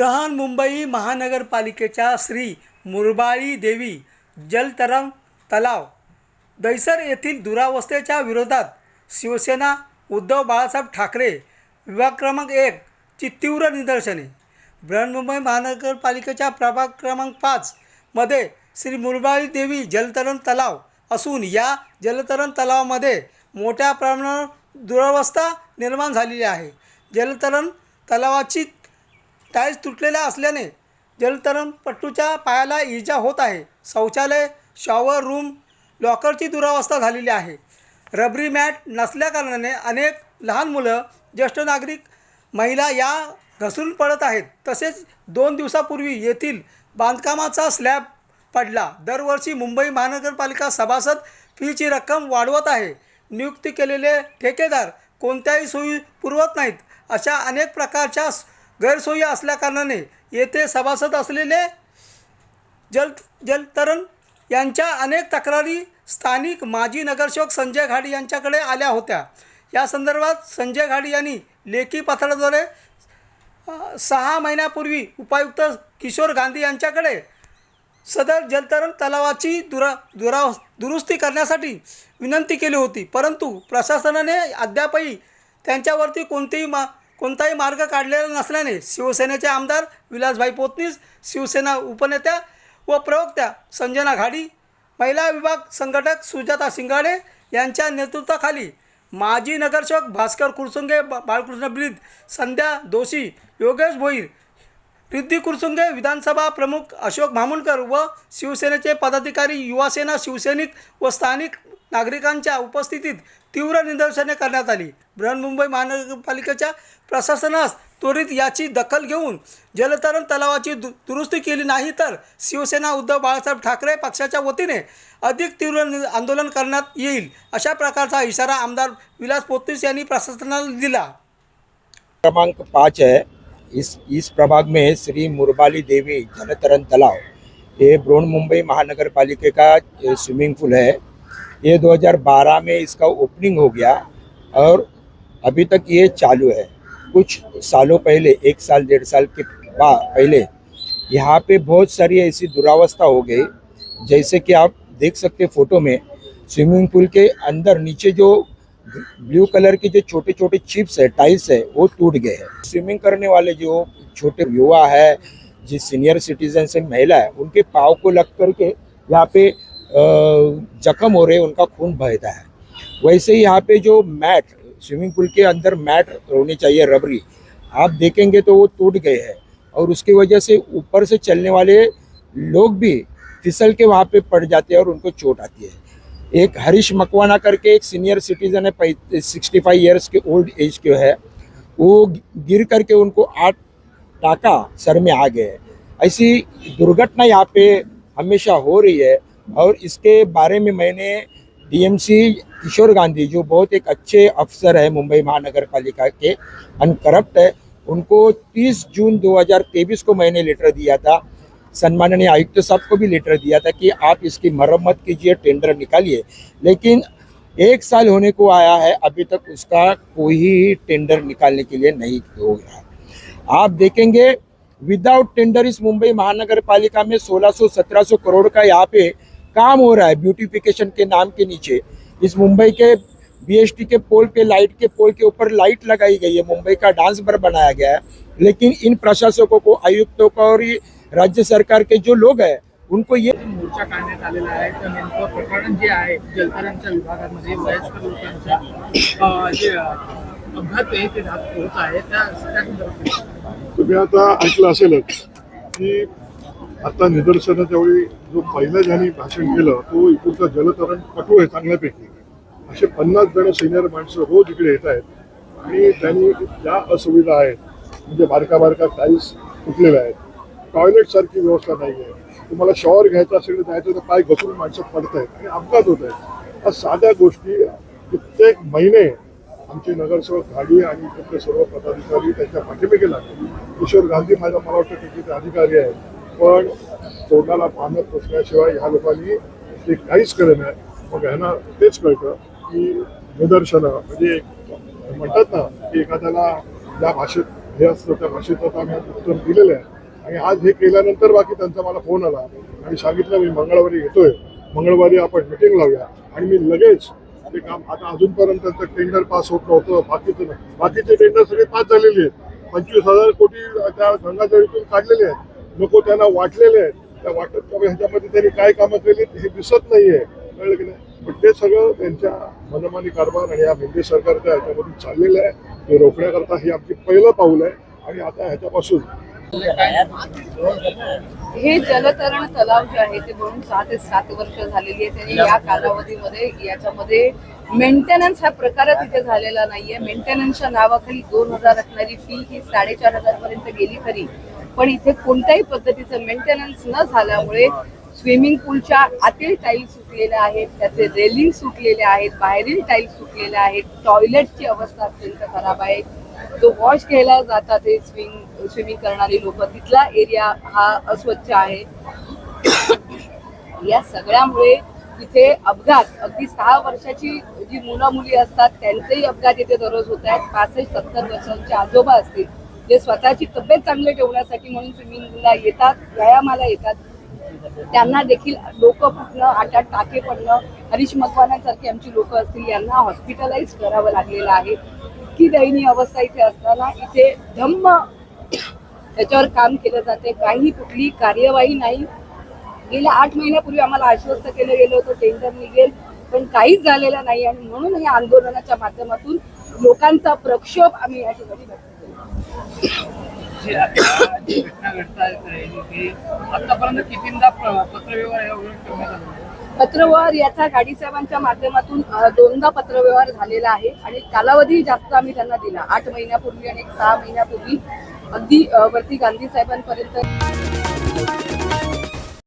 बृहन्मुंबई महानगरपालिकेच्या श्री मुरबाळी देवी जलतरण तलाव. दहिसर येथील दुरावस्थेच्या विरोधात शिवसेना उद्धव बाळासाहेब ठाकरे विभाग क्रमांक एक ची तीव्र निदर्शने. बृहन्मुंबई महानगरपालिकेच्या प्रभाग क्रमांक पाचमध्ये श्री मुरबाळी देवी जलतरण तलाव असून या जलतरण तलावामध्ये मोठ्या प्रमाणावर दुरावस्था निर्माण झालेली आहे. जलतरण तलावाची टाईल्स तुटलेल्या असल्याने जलतरणपट्टूच्या पायाला इजा होत आहे. शौचालय शॉवर रूम लॉकरची दुरावस्था झालेली आहे. रबरी मॅट नसल्याकारणाने अनेक लहान मुलं ज्येष्ठ नागरिक महिला या घसरून पडत आहेत. तसेच दोन दिवसापूर्वी येथील बांधकामाचा स्लॅब पडला. दरवर्षी मुंबई महानगरपालिका सभासद फीची रक्कम वाढवत आहे. नियुक्ती केलेले ठेकेदार कोणत्याही सोयी पुरवत नाहीत अशा अनेक प्रकारच्या गैरसोयी असल्याकारणाने येथे सभासद असलेले जल जलतरण यांच्या अनेक तक्रारी स्थानिक माजी नगरसेवक संजय घाडी यांच्याकडे आल्या होत्या. या संदर्भात संजय घाडी यांनी लेखी पत्राद्वारे सहा महिन्यापूर्वी उपायुक्त किशोर गांधी यांच्याकडे सदर जलतरण तलावाची दुरा दुरा दुरुस्ती करण्यासाठी विनंती केली होती. परंतु प्रशासनाने अद्यापही त्यांच्यावरती कोणतीही मा कोणताही मार्ग काढलेला नसल्याने शिवसेनेचे आमदार विलासभाई पोतनीस शिवसेना उपनेत्या व प्रवक्त्या संजना घाडी महिला विभाग संघटक सुजाता शिंगाडे यांच्या नेतृत्वाखाली माजी नगरसेवक भास्कर कुरसुंगे बाळकृष्ण ब्रिद संध्या दोषी योगेश भोईर रिद्धी कुरसुंगे विधानसभा प्रमुख अशोक भामुणकर व शिवसेनेचे पदाधिकारी युवासेना शिवसैनिक व स्थानिक नागरिकांच्या उपस्थितीत तीव्र निदर्शने करण्यात आली. बृहन्मुंबई महानगरपालिकेच्या प्रशासनास त्वरित याची दखल घेऊन जलतरण तलावाची दु दुरुस्ती केली नाही तर शिवसेना उद्धव बाळासाहेब ठाकरे पक्षाच्या वतीने अधिक तीव्र नि आंदोलन करण्यात येईल अशा प्रकारचा इशारा आमदार विलास पोतीस यांनी प्रशासनाला दिला. क्रमांक पाँच है इस इस प्रभाग में श्री मुरबाली देवी जलतरण तालाब ये ब्रोन मुंबई महानगर का स्विमिंग पूल है ये 2012 में इसका ओपनिंग हो गया और अभी तक ये चालू है। कुछ सालों पहले, एक साल, डेढ़ साल के बाद पहले यहाँ पे बहुत सारी ऐसी दुरावस्था हो गई। जैसे कि आप देख सकते फ़ोटो में, स्विमिंग पूल के अंदर नीचे जो ब्लू कलर के जो छोटे छोटे चिप्स है, टाइल्स है, वो टूट गए हैं। स्विमिंग करने वाले जो छोटे युवा है, जिस सीनियर सिटीजन से महिला है, उनके पाव को लग करके यहाँ पे जख्म हो रहे हैं, उनका खून बहता है। वैसे ही यहाँ पे जो मैट, स्विमिंग पूल के अंदर मैट होनी चाहिए, रबरी, आप देखेंगे तो वो टूट गए हैं। और उसकी वजह से ऊपर से चलने वाले लोग भी फिसल के वहाँ पे पड़ जाते हैं और उनको चोट आती है। एक हरीश मकवाना करके एक सीनियर सिटीजन है सिक्सटी फाइव ईयर्स के ओल्ड एज के है। वो गिर करके उनको आठ टाका सर में आ गए ऐसी दुर्घटना यहाँ पे हमेशा हो रही है। और इसके बारे में मैंने डीएमसी किशोर गांधी, जो बहुत एक अच्छे अफसर है मुंबई महानगर पालिका के अनकरप्ट है, उनको 30 जून 2023 को मैंने लेटर दिया था। सम्माननीय आयुक्त साहब को भी लेटर दिया था कि आप इसकी मरम्मत कीजिए टेंडर निकालिए। लेकिन एक साल होने को आया है, अभी तक उसका कोई टेंडर निकालने के लिए नहीं हो गया। आप देखेंगे विदाउट टेंडर इस मुंबई महानगर पालिका में 1600-1700 करोड़ का यहाँ पे काम हो रहा है ब्यूटिफिकेशन के नाम के नीचे। इस मुंबई के बीएसटी के पोल पे लाइट के पोल के ऊपर लाइट लगाई गई है। मुंबई का डांस बर बनाया गया है। लेकिन इन प्रशासकों को आयुक्तों को और राज्य सरकार के जो लोग हैं उनको ये मोर्चा काढण्यात आलेला आहे. तर नेमकं प्रकरण जे आहे जलतरणच्या विभागामध्ये वयस्कर लोकांच्या जे अपघात ते होत आहे. त्या तुम्ही आता ऐकलं असेलच की आता निदर्शनाच्या वेळी जो पहिलं ज्यांनी भाषण केलं तो इकडचा जलतरण पटू आहे चांगल्यापैकी. असे पन्नास जण सिनियर माणसं रोज इकडे येत आहेत. आणि त्यांनी ज्या असुविधा आहेत म्हणजे बारका बारका टाईल्स तुटलेल्या आहेत टॉयलेट सारखी व्यवस्था नाही आहे. तुम्हाला शॉवर घ्यायचा असेल तर जायचं तर पाय घसरून माणसं पडत आहेत आणि अपघात होत आहेत. या साध्या गोष्टी कित्येक महिने आमचे नगरसेवक घाडी आणि इकडचे सर्व पदाधिकारी त्यांच्या पाठीमागे लागले. किशोर गांधी माझा मला वाटतं की तिथे अधिकारी आहेत. पण तोंडाला पानं पोचल्याशिवाय ह्या लोकांनी ते काहीच करत नाही. मग ह्यांना तेच कळतं की निदर्शनं म्हणजे म्हणतात ना की एखाद्याला ज्या भाषेत हे असतं त्या भाषेचं आम्ही उत्तर दिलेलं आहे. आणि आज हे केल्यानंतर बाकी त्यांचा मला फोन आला आणि सांगितलं मी मंगळवारी येतोय. मंगळवारी आपण मिटिंग लावूया. आणि मी लगेच ते काम आता अजूनपर्यंत त्यांचं टेंडर पास होत नव्हतं बाकीचं बाकीचे टेंडर सगळे पास झालेले आहेत. पंचवीस हजार कोटी त्या गंगाजळीतून काढलेले आहेत. नको त्यांना वाटलेले आहेत. त्या वाटत ह्याच्यामध्ये त्यांनी काय कामं केली हे दिसत नाहीये. कळलं की नाही? पण ते सगळं त्यांच्या मनमानी कारभार आणि या मोदी सरकारच्या ह्याच्यामधून चाललेलं आहे. ते रोखण्याकरता हे आमची पहिलं पाऊल आहे. आणि आता ह्याच्यापासून हे जलतरण तलाव जे आहे ते म्हणून सहा ते सात वर्ष झालेली आहे. त्यांनी या कालावधीमध्ये याच्यामध्ये मेंटेनन्स हा प्रकार इथे झालेला नाहीये. मेंटेनन्सच्या नावाखाली दोन हजार असणारी फी ही साडेचार हजार पर्यंत गेली खरी. पण इथे कोणत्याही पद्धतीचं मेंटेनन्स न झाल्यामुळे स्विमिंग पूलच्या आतील टाईल्स सुटलेल्या आहेत त्याचे रेलिंग सुटलेले आहेत बाहेरील टाईल्स सुटलेल्या आहेत टॉयलेटची अवस्था अत्यंत खराब आहे. जो वॉश घ्यायला जातात हे स्विमिंग स्विमिंग करणारी लोक तिथला एरिया हा अस्वच्छ आहे. या सगळ्यामुळे इथे अपघात अगदी सहा वर्षाची जी मुलं मुली असतात त्यांचेही अपघात इथे दररोज होत आहेत. पासष्ट सत्तर वर्षांचे आजोबा असतील जे स्वतःची तब्येत चांगली ठेवण्यासाठी म्हणून स्विमिंग येतात व्यायामाला येतात त्यांना देखील लोक फुटणं आटात टाके पडणं हरीश मकवानांसारखी आमची लोक असतील यांना हॉस्पिटलाइज करावं लागलेलं आहे. इतकी दयनीय अवस्था इथे असताना इथे धम्म त्याच्यावर काम केलं जाते. काही कुठली कार्यवाही नाही. गेल्या आठ महिन्यापूर्वी आम्हाला आश्वस्त केलं गेलं होतं टेंडर निघेल पण काहीच झालेलं नाही आणि म्हणून या आंदोलनाच्या माध्यमातून लोकांचा प्रक्षोभ आम्ही या ठिकाणी आतापर्यंत कितींदा पत्रव्यवहार पत्रव्यवहार याचा गाडी साहेबांच्या माध्यमातून दोनदा पत्रव्यवहार झालेला आहे आणि कालावधी जास्त आम्ही त्यांना दिला. आठ महिन्यापूर्वी आणि एक सहा महिन्यापूर्वी. अगदी वरती गांधी साहेबांपर्यंत.